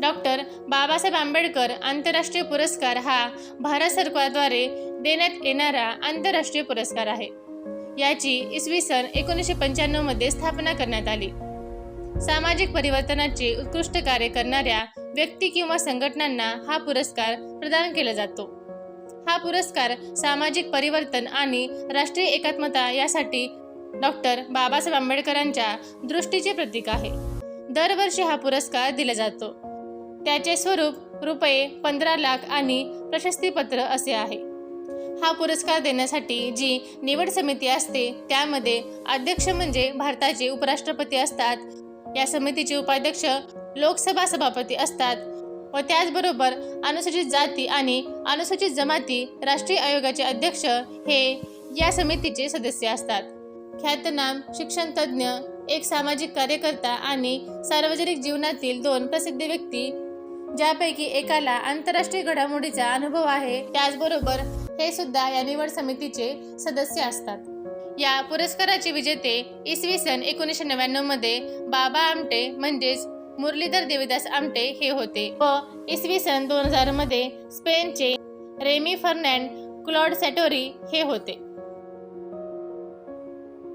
Doctor Babasaheb Ambedkar आंतरराष्ट्रीय पुरस्कार हा भारत सरकारद्वारे देण्यात येणारा आंतरराष्ट्रीय पुरस्कार आहे. याची इसवी सन एकोणीसशे पंच्याण्णवमध्ये स्थापना करण्यात आली. सामाजिक परिवर्तनाचे उत्कृष्ट कार्य करणाऱ्या व्यक्ती किंवा संघटनांना हा पुरस्कार प्रदान केला जातो. हा पुरस्कार सामाजिक परिवर्तन आणि राष्ट्रीय एकात्मता यासाठी डॉक्टर बाबासाहेब आंबेडकरांच्या दृष्टीचे प्रतीक आहे. दरवर्षी हा पुरस्कार दिला जातो. त्याचे स्वरूप रुपये पंधरा लाख आणि प्रशस्तीपत्र असे आहे. हा पुरस्कार देण्यासाठी जी निवड समिती असते त्यामध्ये अध्यक्ष म्हणजे भारताचे उपराष्ट्रपती असतात. या समितीचे उपाध्यक्ष लोकसभा सभापती असतात व त्याचबरोबर अनुसूचित जाती आणि अनुसूचित जमाती राष्ट्रीय आयोगाचे अध्यक्ष हे या समितीचे सदस्य असतात. ख्यातनाम शिक्षणतज्ज्ञ एक सामाजिक कार्यकर्ता आणि सार्वजनिक जीवनातील दोन प्रसिद्ध व्यक्ती ज्यापैकी एकाला आंतरराष्ट्रीय घडामोडीचा अनुभव आहे त्याचबरोबर हे सुद्धा या निवड समितीचे सदस्य असतात. या पुरस्काराचे विजेते इसवी सन एकोणीसशे नव्याण्णवमध्ये बाबा आमटे म्हणजेच मुरलीधर देवीदास आमटे हे होते व इसवी सन दोन हजारमध्ये स्पेनचे रेमी फर्नँड क्लॉड सॅटोरी हे होते.